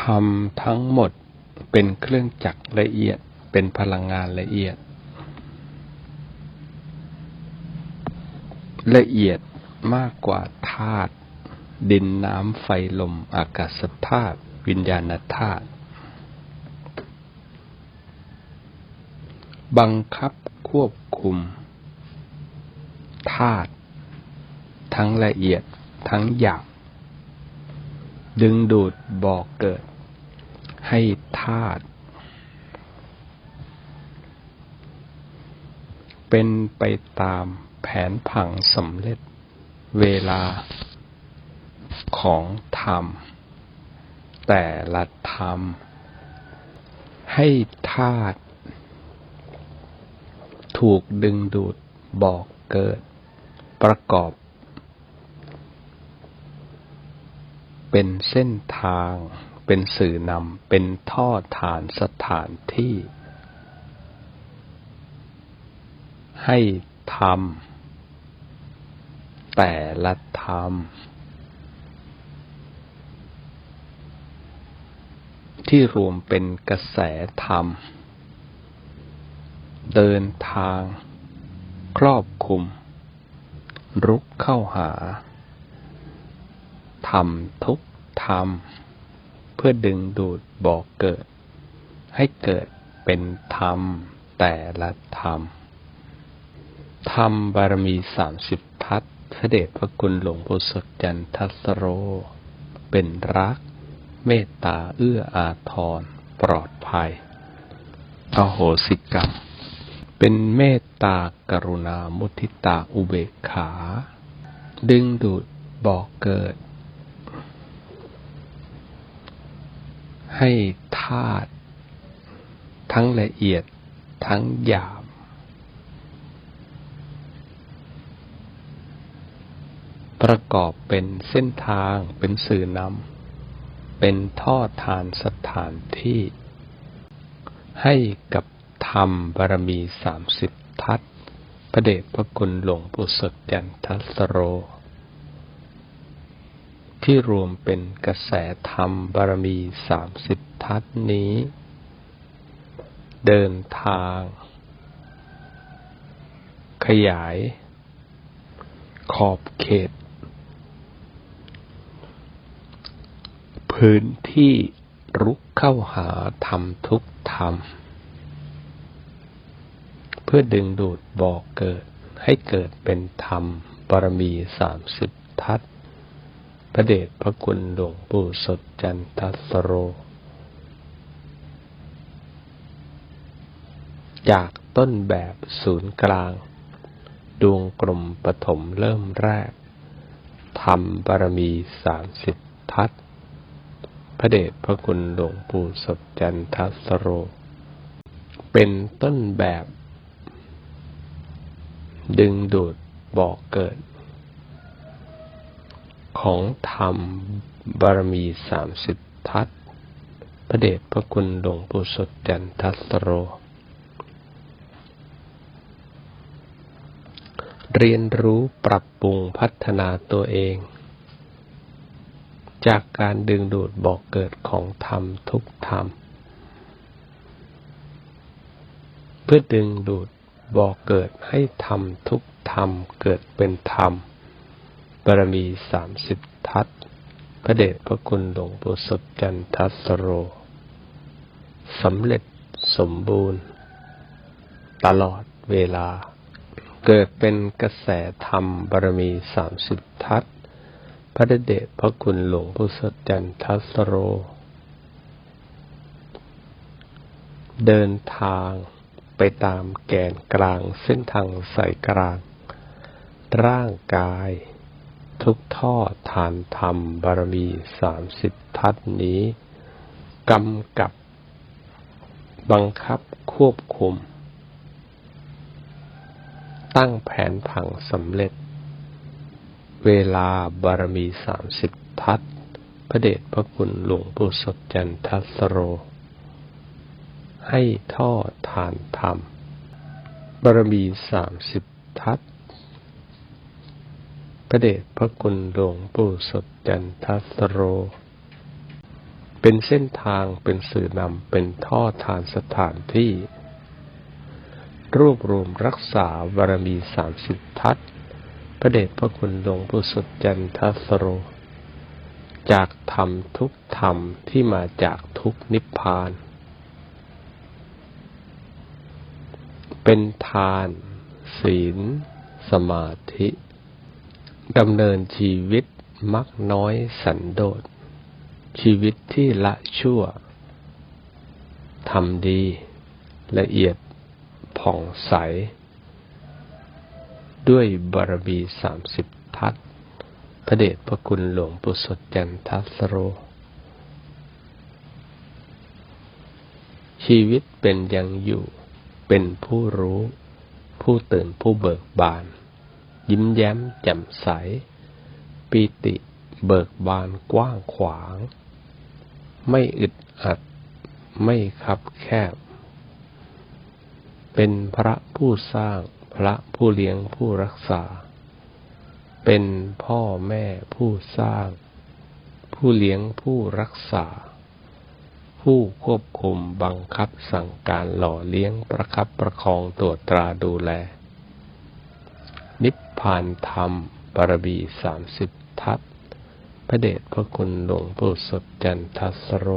ธรรมทั้งหมดเป็นเครื่องจักรละเอียด เป็นพลังงานละเอียด ละเอียดมากกว่าธาตุดินน้ำไฟลมอากาศธาตุวิญญาณธาตุบังคับควบคุมธาตุทั้งละเอียดทั้งหยาบดึงดูดบอกเกิด ให้ธาตุเป็นไปตามแผนผังสำเร็จเวลาของธรรม แต่ละธรรม ให้ธาตุถูกดึงดูดบอกเกิด ประกอบ เป็นเส้นทาง เป็นสื่อนำเป็นท่อฐานสถานที่ ให้ทำแต่ละธรรมที่รวมเป็นกระแสธรรม เดินทาง ครอบคุม รุกเข้าหาทำทุกธรรม พื่อดึงดูดบอกเกิด ให้เกิดเป็นธรรมแต่ละธรรม ธรรมบารมีสามสิบทัศพระเดชพระคุณหลวงปู่สดจันทัสโร เป็นรัก เมตตาเอื้ออาทร ปลอดภัย อโหสิกรรม เป็นเมตตากรุณามุทิตาอุเบกขา ดึงดูดบอกเกิด ให้ธาตุทั้งละเอียดทั้งหยาบ ประกอบเป็นเส้นทางเป็นสื่อนำเป็นท่อทานสถานที่ ให้กับธรรมบารมีสามสิบทัศพระเดชพระคุณหลวงปู่สดยันทัสโร ที่รวมเป็นกระแสธรรมบารมีสามสิบทัศนี้ เดินทาง ขยาย ขอบเขต พื้นที่รุกเข้าหาธรรมทุกธรรม เพื่อดึงดูดบอกเกิดให้เกิดเป็นธรรมบารมีสามสิบทัศพ ระเดชพระคุณหลวงปู่สดจันทสโร จากต้นแบบศูนย์กลาง ดวงกลมปฐมเริ่มแรกธรรมบารมีสามสิบทัศพระเดชพระคุณหลวงปู่สดจันทสโร เป็นต้นแบบ ดึงดูดบอกเกิด ของธรรมบารมีสามสิบทัศพระเดชพระคุณหลวงปู่สดจันทัสโร เรียนรู้ปรับปรุงพัฒนาตัวเอง จากการดึงดูดบอกเกิดของธรรมทุกธรรม เพื่อดึงดูดบอกเกิดให้ธรรมทุกธรรมเกิดเป็นธรรมารมีสามสิบทัศพระเดชพระคุณหลวงปู่สดจันทัสโรสำเร็จสมบูรณ์ ตลอดเวลา เกิดเป็นกระแสธรรมบารมีสามสิบทัศพระเดชพระคุณหลวงปู่สดจันทัสโร เดินทางไปตามแกนกลางเส้นทางสายกลาง ร่างกาย ทุกท่อฐานธรรมบารมีสามสิบทัศนี้กำกับ บังคับควบคุม ตั้งแผนผังสำเร็จ เวลาบารมีสามสิบทัศพระเดชพระคุณหลวงปู่สดจันทัสโร ให้ท่อทานธรรมบารมีสามสิบทัศ พระเดชพระคุณหลวงปู่สดจันทัสโร เป็นเส้นทางเป็นสื่อนำเป็นท่อทานสถานที่ รวบรวมรักษาบารมีสามสิบทัศพระเดชพระคุณหลวงปู่สดจันทสโร จากธรรมทุกธรรมที่มาจากทุกนิพพาน เป็นทาน ศีล สมาธิ ดำเนินชีวิตมักน้อยสันโดษ ชีวิตที่ละชั่วทำดี ละเอียดผ่องใส ด้วยบารมีสามสิบทัศพระเดชพระคุณหลวงปู่สดจันทัสโร ชีวิตเป็นยังอยู่เป็นผู้รู้ ผู้ตื่นผู้เบิกบาน ยิ้มแย้มแจ่มใส ปีติเบิกบานกว้างขวาง ไม่อึดอัด ไม่คับแคบ เป็นพระผู้สร้างพระผู้เลี้ยงผู้รักษา เป็นพ่อแม่ผู้สร้าง ผู้เลี้ยงผู้รักษา ผู้ควบคุมบังคับสั่งการหล่อเลี้ยงประคับประคองตรวจตราดูแล พานธรรมบารมีสามสิบทัศพระเดชพระคุณหลวงปู่สดจันทสโร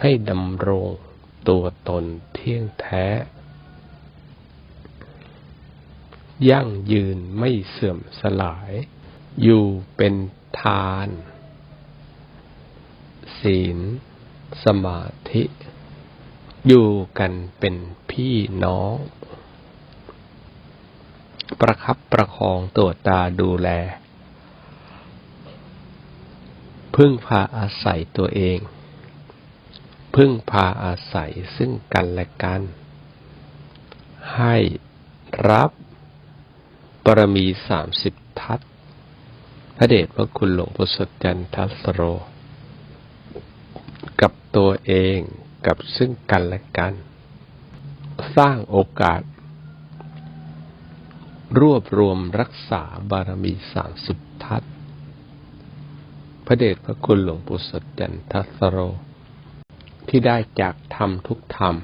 ให้ดำรงตัวตนเที่ยงแท้ ยั่งยืนไม่เสื่อมสลาย อยู่เป็นทาน ศีล สมาธิ อยู่กันเป็นพี่น้อง ประคับประคองตัวตาดูแล พึ่งพาอาศัยตัวเอง พึ่งพาอาศัยซึ่งกันและกัน ให้รับปรมีสามสิบทัศพระเดชพระคุณหลวงปู่สดจันทัสโร กับตัวเองกับซึ่งกันและกัน สร้างโอกาส รวบรวมรักษาบารมีสามสิบทัศพระเดชพระคุณหลวงปู่สดจันทัสโร ที่ได้จากธรรมทุกธรรม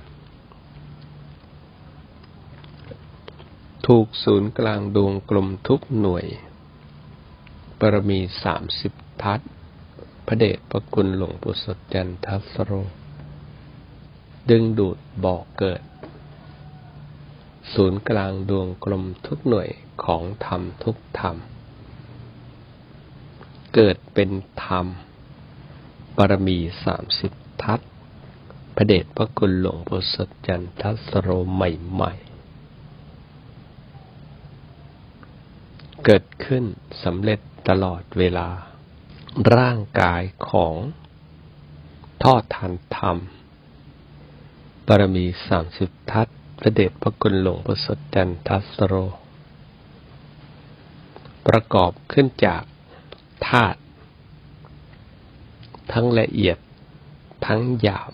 ถูกศูนย์กลางดวงกลมทุกหน่วย บารมีสามสิบทัศพระเดชพระคุณหลวงปู่สดจันทัสโร ดึงดูดบอกเกิด ศูนย์กลางดวงกลมทุกหน่วยของธรรมทุกธรรม เกิดเป็นธรรมบารมีสามสิบทัศพระเดชพระคุณหลวงปู่สดจันทัสโรใหม่ๆ เกิดขึ้นสำเร็จตลอดเวลา ร่างกายของทอดทันธรรมบารมีสามสิบทัศ พระเดชพระคุณหลวงปู่สดจันทัสโร ประกอบขึ้นจากธาตุทั้งละเอียดทั้งหยาบ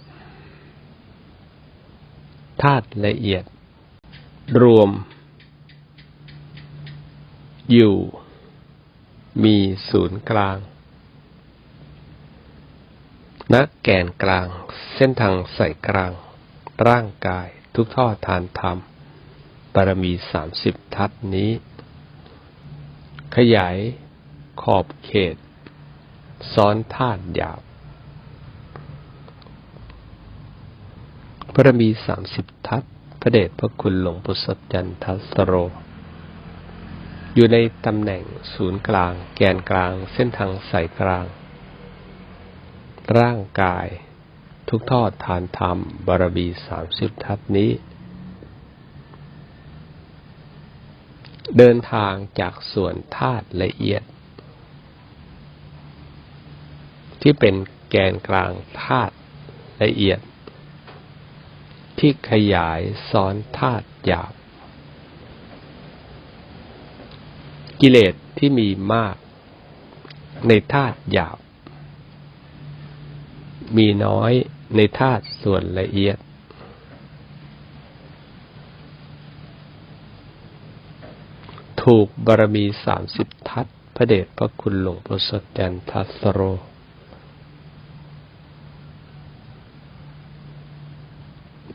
ธาตุละเอียด รวม อยู่ มีศูนย์กลางณแกนกลางเส้นทางใส่กลาง ร่างกาย ทุกท่อทานธรรมบารมีสามสิบทัศนี้ ขยายขอบเขต ซ้อนธาตุหยาบพระมีสามสิบทัศพระเดชพระคุณหลวงปู่สจันทัสโร อยู่ในตำแหน่งศูนย์กลาง แกนกลางเส้นทางสายกลาง ร่างกาย ทุกทอดทานธรรม บารมีสามสิบทัศนี้ เดินทางจากส่วนธาตุละเอียด ที่เป็นแกนกลางธาตุละเอียด ที่ขยายซ้อนธาตุหยาบ กิเลสที่มีมากในธาตุหยาบ มีน้อย ในธาตุส่วนละเอียด ถูกบารมีสามสิบทัศพระเดชพระคุณหลวงปู่สดจันทัสโร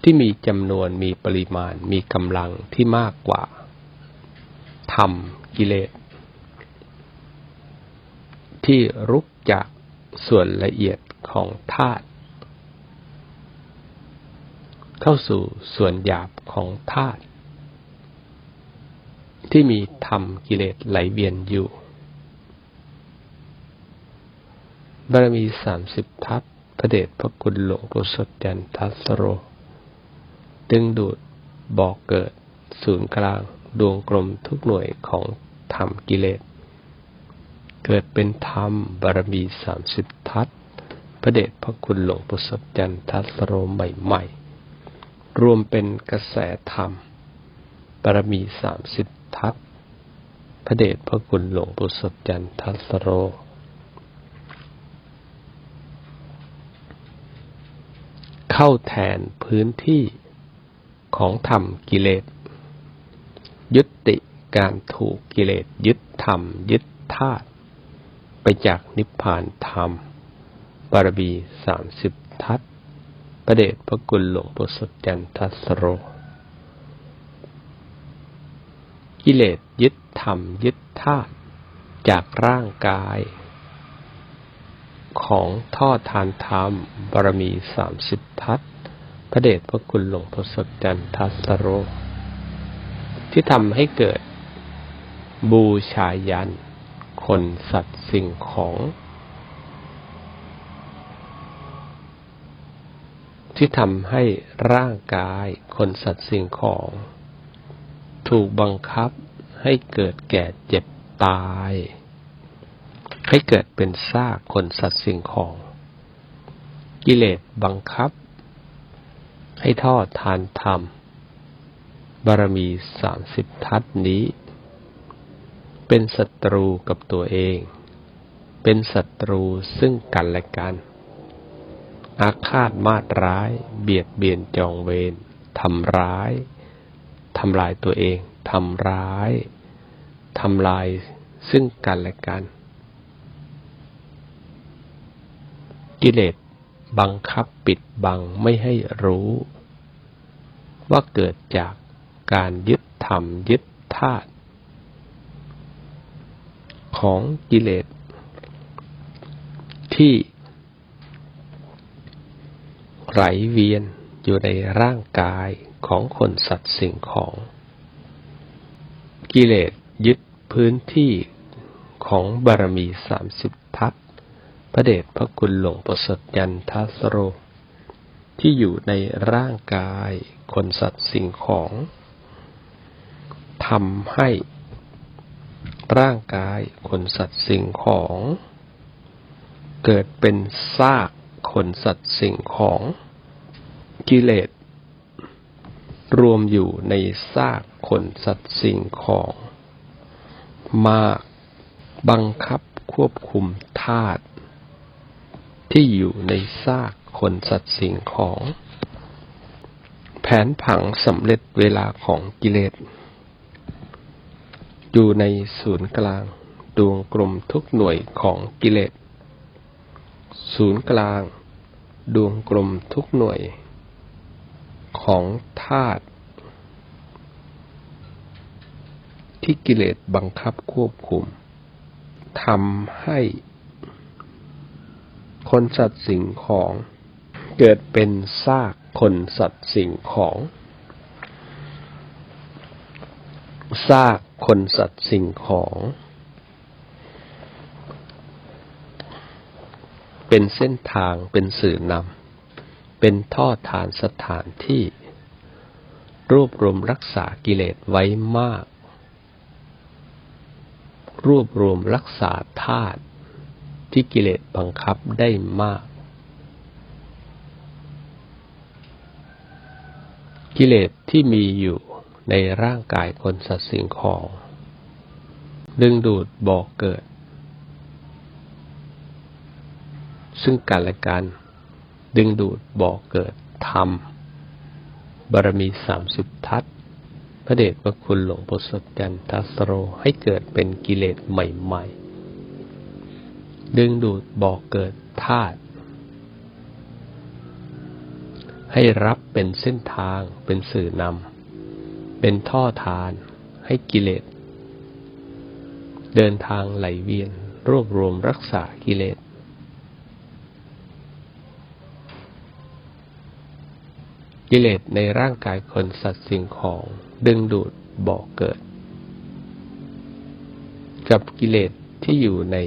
ที่มีจำนวนมีปริมาณมีกำลังที่มากกว่าธรรมกิเลส ที่รุกจากส่วนละเอียดของธาตุ เข้าสู่ส่วนหยาบของธาตุที่มีธรรมกิเลสไหลเวียนอยู่ บารมีสามสิบทัศพระเดชพระคุณหลวงปู่สดจันทัสโร ดึงดูดบอกเกิด ศูนย์กลางดวงกลมทุกหน่วยของธรรมกิเลส เกิดเป็นธรรมบารมีสามสิบทัศพระเดชพระคุณหลวงปู่สดจันทัสโรใหม่ๆ รวมเป็นกระแสธรรมบารมีสามสิบทัศพระเดชพระคุณหลวงปู่สดจันทัสโร เข้าแทนพื้นที่ของธรรมกิเลส ยุติการถูกกิเลสยึดธรรม ยึดธาตุไปจากนิพพานธรรมบารมีสามสิบทัศ ประเดชพระคุณหลวงปู่สดจันทัสโร กิเลสยึดธรรมยึดธาตุจากร่างกาย ของท่อทานธรรมบารมีสามสิบทัศพระเดชพระคุณหลวงพ่อสดจันทัสโร ที่ทำให้เกิดบูชายัน คนสัตว์สิ่งของ ที่ทำให้ร่างกายคนสัตว์สิ่งของ ถูกบังคับให้เกิดแก่เจ็บตาย ให้เกิดเป็นซากคนสัตว์สิ่งของ กิเลสบังคับ ให้ทอดทานธรรม บารมีสามสิบทัศนี้ เป็นศัตรูกับตัวเอง เป็นศัตรูซึ่งกันและกัน อาฆาตมาตร้าย เบียดเบียนจองเวรทำร้ายทำลายตัวเองทำร้ายทำลายซึ่งกันและกัน กิเลสบังคับปิดบังไม่ให้รู้ ว่าเกิดจากการยึดธรรมยึดธาตุของกิเลสที่ ไหลเวียนอยู่ในร่างกายของคนสัตว์สิ่งของ กิเลสยึดพื้นที่ของบารมีสามสิบทัศพระเดชพระคุณหลวงประสดยันทัสโร ที่อยู่ในร่างกายคนสัตว์สิ่งของทำให้ร่างกายคนสัตว์สิ่งของ เกิดเป็นซาก คนสัตว์สิ่งของกิเลส รวมอยู่ในซากคนสัตว์สิ่งของ มากบังคับควบคุมธาตุที่อยู่ในซากคนสัตว์สิ่งของ แผนผังสำเร็จเวลาของกิเลส อยู่ในศูนย์กลางดวงกลมทุกหน่วยของกิเลส ศูนย์กลาง ดวงกลมทุกหน่วยของธาตุที่กิเลสบังคับควบคุมทำให้คนสัตว์สิ่งของเกิดเป็นซากคนสัตว์สิ่งของซากคนสัตว์สิ่งของ เป็นเส้นทางเป็นสื่อนำเป็นท่อฐานสถานที่ รวบรวมรักษากิเลสไว้มาก รวบรวมรักษาธาตุที่กิเลสบังคับได้มาก กิเลสที่มีอยู่ในร่างกายคนสัตว์สิ่งของ ดึงดูดบอกเกิด ซึ่งกันและกัน ดึงดูดบ่อเกิดธรรม บารมีสามสิบทัศพระเดชพระคุณหลวงปู่สดจันทัสโรให้เกิดเป็นกิเลสใหม่ ๆ ดึงดูดบ่อเกิดธาตุให้รับเป็นเส้นทางเป็นสื่อนำ เป็นท่อทานให้กิเลส เดินทางไหลเวียน รวบรวมรักษากิเลส กิเลสในร่างกายคนสัตว์สิ่งของ ดึงดูดบ่อเกิด กับกิเลสที่อยู่ใน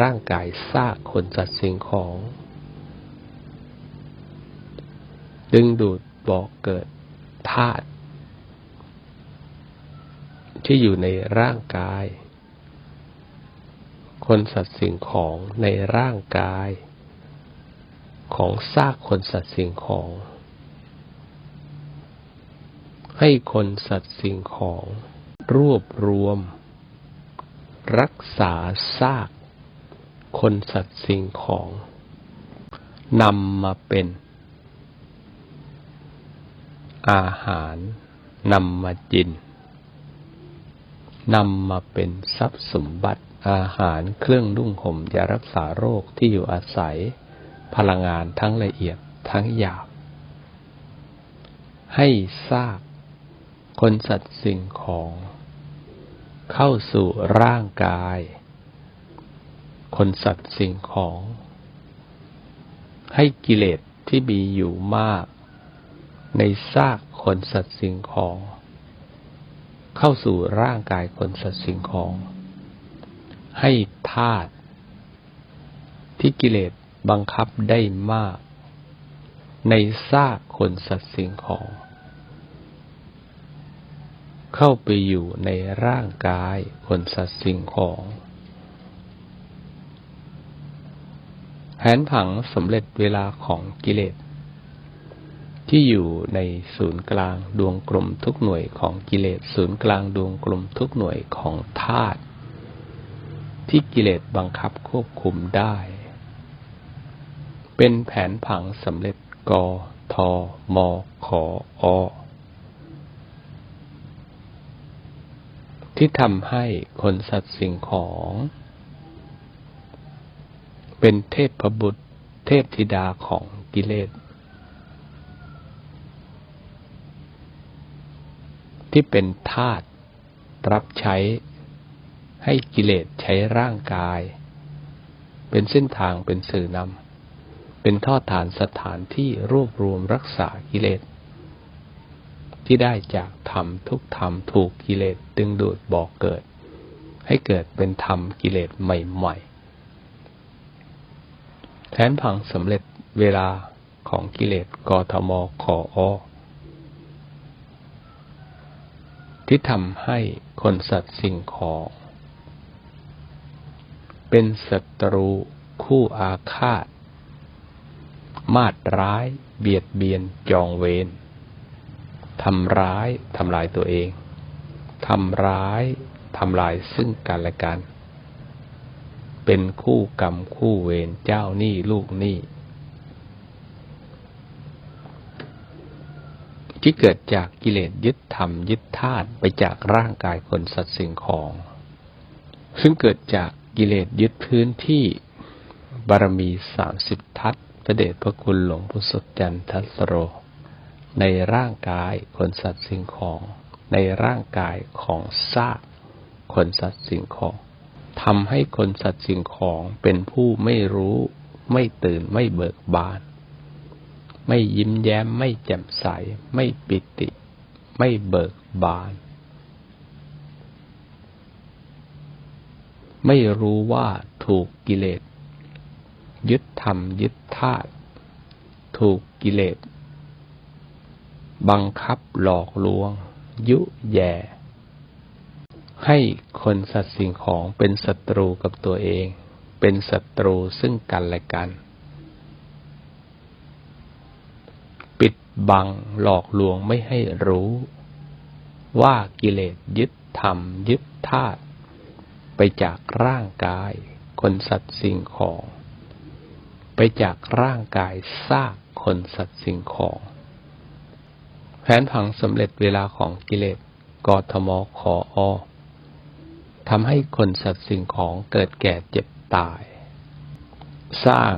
ร่างกายซากคนสัตว์สิ่งของ ดึงดูดบ่อเกิดธาตุที่อยู่ในร่างกาย คนสัตว์สิ่งของในร่างกาย ของซากคนสัตว์สิ่งของ ให้คนสัตว์สิ่งของ รวบรวม รักษาซาก คนสัตว์สิ่งของนำมาเป็น อาหารนำมาจินนำมาเป็นทรัพย์สมบัติอาหารเครื่องนุ่งห่มยารักษาโรคที่อยู่อาศัย พลังงานทั้งละเอียดทั้งหยาบ ให้ซาก คนสัตว์สิ่งของ เข้าสู่ร่างกาย คนสัตว์สิ่งของ ให้กิเลสที่มีอยู่มาก ในซากคนสัตว์สิ่งของ เข้าสู่ร่างกายคนสัตว์สิ่งของ ให้ธาตุที่กิเลสบังคับได้มาก ในซากคนสัตว์สิ่งของ เข้าไปอยู่ในร่างกายคนสัตว์สิ่งของ แผนผังสำเร็จเวลาของกิเลส ที่อยู่ในศูนย์กลางดวงกลมทุกหน่วยของกิเลส ศูนย์กลางดวงกลมทุกหน่วยของธาตุที่กิเลสบังคับควบคุมได้ เป็นแผนผังสำเร็จกทมขออ ที่ทำให้คนสัตว์สิ่งของ เป็นเทพพบุตร เทพธิดาของกิเลส ที่เป็นธาตุรับใช้ให้กิเลสใช้ร่างกาย เป็นเส้นทางเป็นสื่อนำเป็นท่อฐานสถานที่รวบรวมรักษากิเลส ที่ได้จากธรรมทุกธรรมถูกกิเลสดึงดูดบอกเกิด ให้เกิดเป็นธรรมกิเลสใหม่ๆแผนผังสำเร็จเวลาของกิเลสกทมขออที่ทำให้คนสัตว์สิ่งของเป็นศัตรูคู่อาฆาต มาดร้ายเบียดเบียนจองเวร ทำร้ายทำลายตัวเองทำร้ายทำลายซึ่งกันและกัน เป็นคู่กรรมคู่เวรเจ้าหนี้ลูกหนี้ที่เกิดจากกิเลสยึดธรรมยึดธาตุไปจากร่างกายคนสัตว์สิ่งของ ซึ่งเกิดจากกิเลสยึดพื้นที่บารมีสามสิบทัศพระเดชพระคุณหลวงพุทธจันทัสโร ในร่างกายคนสัตว์สิ่งของ ในร่างกายของซากคนสัตว์สิ่งของทำให้คนสัตว์สิ่งของเป็นผู้ไม่รู้ ไม่ตื่นไม่เบิกบาน ไม่ยิ้มแย้มไม่แจ่มใส ไม่ปิติ ไม่เบิกบาน ไม่รู้ว่าถูกกิเลส ยึดธรรมยึดธาตุถูกกิเลส บังคับหลอกลวง ยุแย่ ให้คนสัตว์สิ่งของเป็นศัตรูกับตัวเอง เป็นศัตรูซึ่งกันและกัน ปิดบังหลอกลวงไม่ให้รู้ ว่ากิเลสยึดธรรมยึดธาตุไปจากร่างกาย คนสัตว์สิ่งของ ไปจากร่างกายซากคนสัตว์สิ่งของ แผนผังสำเร็จเวลาของกิเลสกทมขออทำให้คนสัตว์สิ่งของเกิดแก่เจ็บตาย สร้าง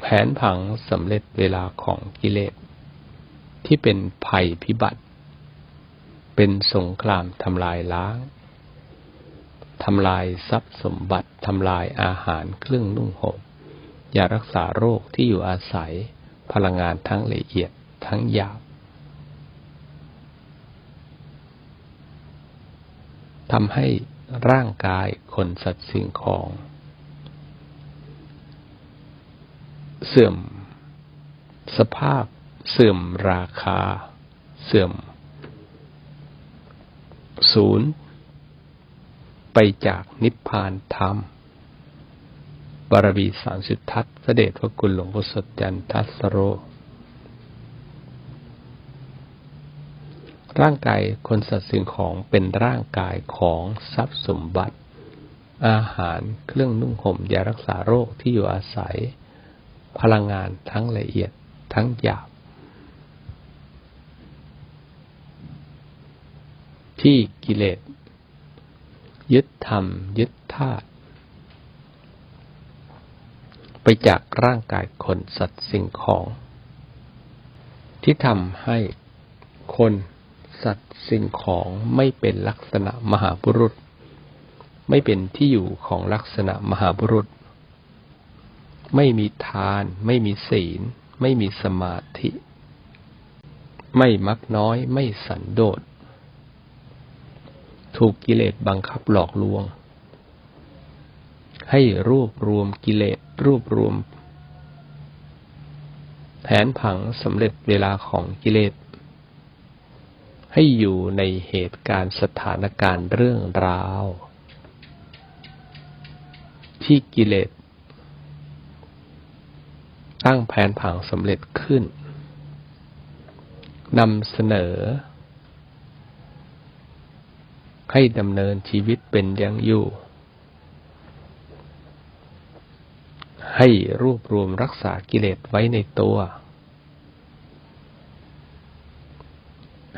แผนผังสำเร็จเวลาของกิเลสที่เป็นภัยพิบัติ เป็นสงครามทำลายล้างทำลายทรัพย์สมบัติทำลายอาหารเครื่องนุ่งห่มยารักษาโรคที่อยู่อาศัย พลังงานทั้งละเอียดทั้งหยาบทำให้ร่างกายคนสัตว์สิ่งของ เสื่อม สภาพ เสื่อมราคา เสื่อม ศูนย์ ไปจากนิพพานธรรม บารมีสามสิบทัศพระเดชพระคุณหลวงพ่อสดจันทัสโร ร่างกายคนสัตว์สิ่งของเป็นร่างกายของทรัพย์สมบัติ อาหารเครื่องนุ่งห่มยารักษาโรคที่อยู่อาศัย พลังงานทั้งละเอียดทั้งหยาบ ที่กิเลสยึดธรรมยึดธาตุไป จากร่างกายคนสัตว์สิ่งของ ที่ทำให้คนสัตว์สิ่งของไม่เป็นลักษณะมหาบุรุษ ไม่เป็นที่อยู่ของลักษณะมหาบุรุษ ไม่มีทาน ไม่มีศีล ไม่มีสมาธิ ไม่มักน้อยไม่สันโดษ ถูกกิเลสบังคับหลอกลวง ให้รวบรวมกิเลสรวบรวม แผนผังสำเร็จเวลาของกิเลส ให้อยู่ในเหตุการณ์สถานการณ์เรื่องราว ที่กิเลส ตั้งแผนผังสำเร็จขึ้นนำเสนอ ให้ดำเนินชีวิตเป็นอย่างอยู่ ให้รวบรวมรักษากิเลสไว้ในตัว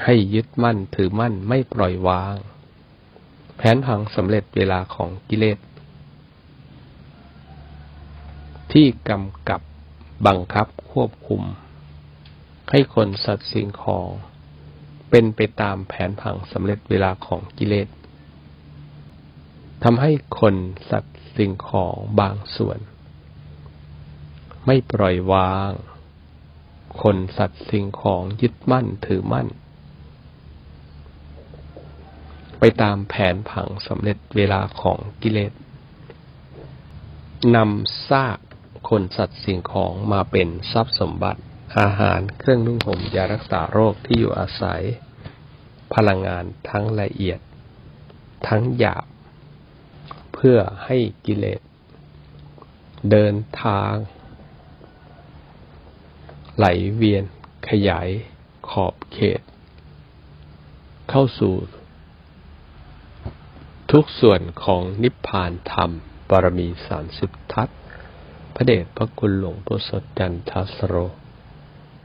ให้ยึดมั่นถือมั่นไม่ปล่อยวาง แผนผังสำเร็จเวลาของกิเลส ที่กำกับบังคับควบคุม ให้คนสัตว์สิ่งของ เป็นไปตามแผนผังสำเร็จเวลาของกิเลสทำให้คนสัตว์สิ่งของบางส่วน ไม่ปล่อยวาง คนสัตว์สิ่งของยึดมั่นถือมั่น ไปตามแผนผังสำเร็จเวลาของกิเลสนำซากคนสัตว์สิ่งของมาเป็นทรัพย์สมบัติ อาหารเครื่องนุ่งห่มยารักษาโรคที่อยู่อาศัย พลังงานทั้งละเอียด ทั้งหยาบ เพื่อให้กิเลส เดินทาง ไหลเวียน ขยาย ขอบเขต เข้าสู่ ทุกส่วนของนิพพานธรรมบารมีสามสิบทัศพระเดชพระคุณหลวงพ่อสดจันทัสโร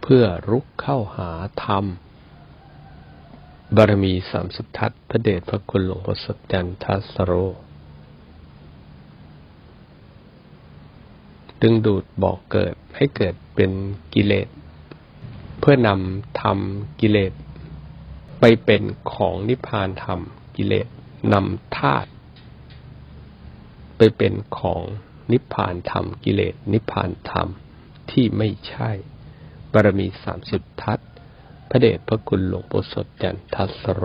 เพื่อรุกเข้าหาธรรมบารมีสามสิบทัศพระเดชพระคุณหลวงพ่อสดจันทัสโร ดึงดูดบอกเกิดให้เกิดเป็นกิเลส เพื่อนำธรรมกิเลส ไปเป็นของนิพพานธรรมกิเลสนำธาตุไปเป็นของนิพพานธรรมกิเลส นิพพานธรรมที่ไม่ใช่บารมีสามสิบทัศพระเดชพระคุณหลวงปู่สดจันทัสโร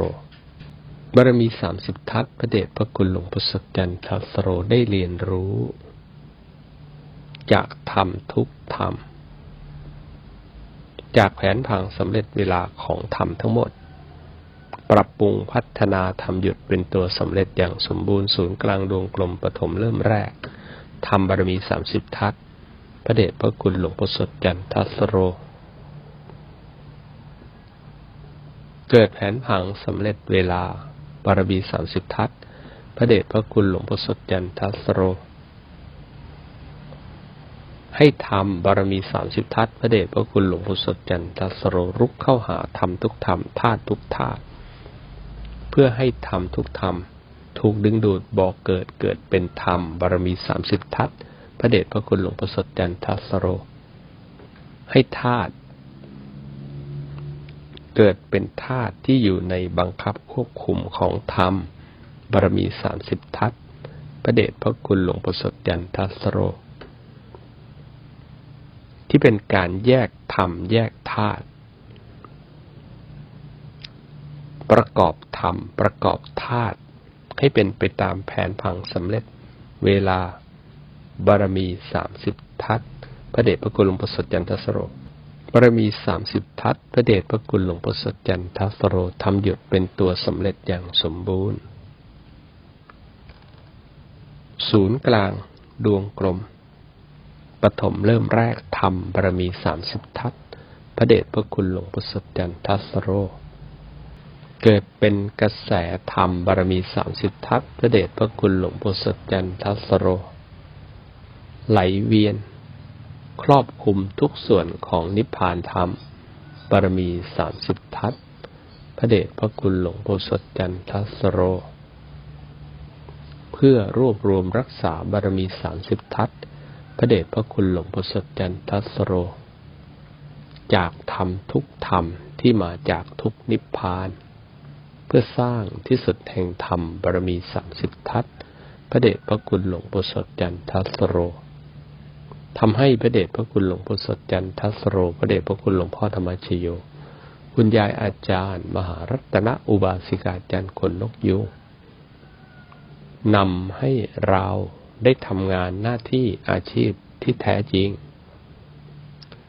บารมีสามสิบทัศพระเดชพระคุณหลวงปู่สดจันทัสโรได้เรียนรู้ จากธรรมทุกธรรม จากแผนผังสำเร็จเวลาของธรรมทั้งหมด ปรับปรุงพัฒนาทำหยุดเป็นตัวสำเร็จอย่างสมบูรณ์ศูนย์กลางดวงกลมปฐมเริ่มแรกทำบารมีสามสิบทัศพระเดชพระคุณหลวงพ่อสดจันทัสโร เกิดแผนผังสำเร็จเวลาบารมีสามสิบทัศพระเดชพระคุณหลวงพ่อสดจันทัสโร ให้ทำบารมีสามสิบทัศพระเดชพระคุณหลวงพ่อสดจันทสโรรุกเข้าหาธรรมทุกธรรมธาตุทุกธาตุเพื่อให้ธรรมทุกธรรมถูกดึงดูดบอกเกิดเกิดเป็นธรรมบารมีสามสิบทัศพระเดชพระคุณหลวงประสดจันทสโร ให้ธาตุเกิดเป็นธาตุที่อยู่ในบังคับควบคุมของธรรมบารมีสามสิบทัศพระเดชพระคุณหลวงประสดจันทสโร ที่เป็นการแยกธรรมแยกธาตุประกอบธรรมประกอบธาตุให้เป็นไปตามแผนผังสำเร็จเวลาบารมีสามสิบทัศพระเดชพระคุณหลวงประสดจันทสโรบารมีสามสิบทัศพระเดชพระคุณหลวงประสดจันทสโรทำหยุดเป็นตัวสำเร็จอย่างสมบูรณ์ ศูนย์กลางดวงกลม ปฐมเริ่มแรกทำบารมีสามสิบทัศพระเดชพระคุณหลวงประสดจันทัสโร เกิดเป็นกระแสธรรมบารมีสามสิบทัศพระเดชพระคุณหลวงประสดจันทัสโร ไหลเวียน ครอบคลุมทุกส่วนของนิพพานธรรมบารมีสามสิบทัศพระเดชพระคุณหลวงโพสดจันทัสโร เพื่อรวบรวมรักษาบารมีสามสิบทัศน์ ระเดชพระคุณหลวงโพสดจันทัสโร จากธรรมทุกธรรมที่มาจากทุกนิพพาน เพื่อสร้างที่สุดแห่งธรรมบารมีสามสิบทัศน์พระเดชพระคุณหลวงโพสดจันทัสโรทำให้พระเดชพระคุณหลวงพ่อสดจันทัสโร พระเดชพระคุณหลวงพ่อธรรมชโย คุณยายอาจารย์ มหารัตนอุบาสิกาจันทร์คนนกยูงนำให้เรา ได้ทำงานหน้าที่อาชีพที่แท้จริง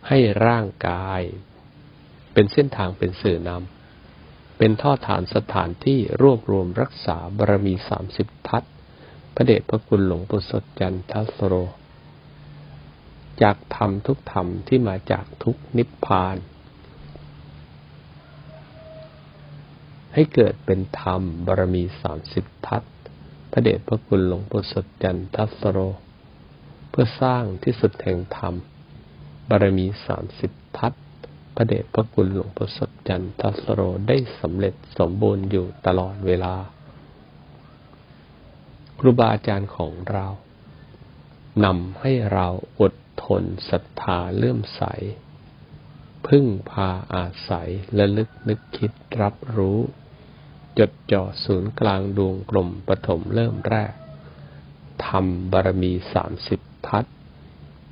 ให้ร่างกาย เป็นเส้นทางเป็นสื่อนำเป็นท่อฐานสถานที่รวบรวมรักษาบารมีสามสิบทัศพระเดชพระคุณหลวงปู่สดจันทัสโร จากธรรมทุกธรรมที่มาจากทุกนิพพาน ให้เกิดเป็นธรรมบารมีสามสิบทัศน์ พระเดชพระคุณหลวงปู่สดจันทัสโร เพื่อสร้างที่สุดแห่งธรรม บารมีสามสิบทัศพระเดชพระคุณหลวงปู่สดจันทัสโรได้สำเร็จสมบูรณ์อยู่ตลอดเวลา ครูบาอาจารย์ของเรานำให้เราอดทนศรัทธาเลื่อมใส พึ่งพาอาศัยและลึกนึกคิดรับรู้ จดจ่อศูนย์กลางดวงกลมปฐมเริ่มแรกทำบารมีสามสิบทัศ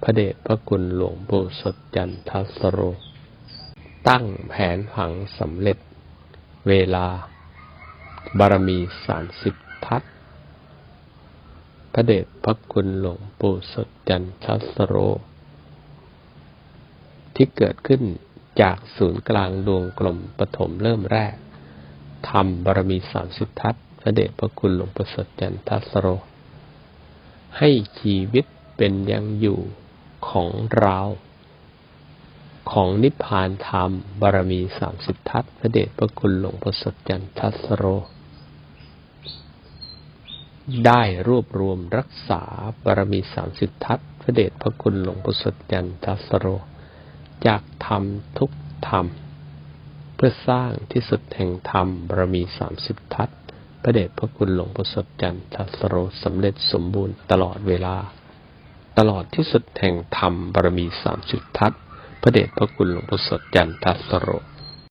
พระเดชพระคุณหลวงปู่สดจันทสโร ตั้งแผนผังสำเร็จ เวลา บารมีสามสิบทัศพระเดชพระคุณหลวงปู่สดจันทสโร ที่เกิดขึ้นจากศูนย์กลางดวงกลมปฐมเริ่มแรก ทำบารมีสามสิบทัศพระเดชพระคุณหลวงปู่สดจันทัสโร ให้ชีวิตเป็นยังอยู่ของเรา ของนิพพานธรรมบารมีสามสิบทัศพระเดชพระคุณหลวงปู่สดจันทัสโร ได้รวบรวมรักษาบารมีสามสิบทัศพระเดชพระคุณหลวงปู่สดจันทัสโร จากธรรมทุกธรรม พื่อสร้างที่สุดแห่งธรรมบารมีสามสิบทัศพระเดชพระคุณหลวงปู่สดจันทสโรสำเร็จสมบูรณ์ตลอดเวลา ตลอดที่สุดแห่งธรรมบารมีสามสิบทัศพระเดชพระคุณหลวงปู่สดจันทสโร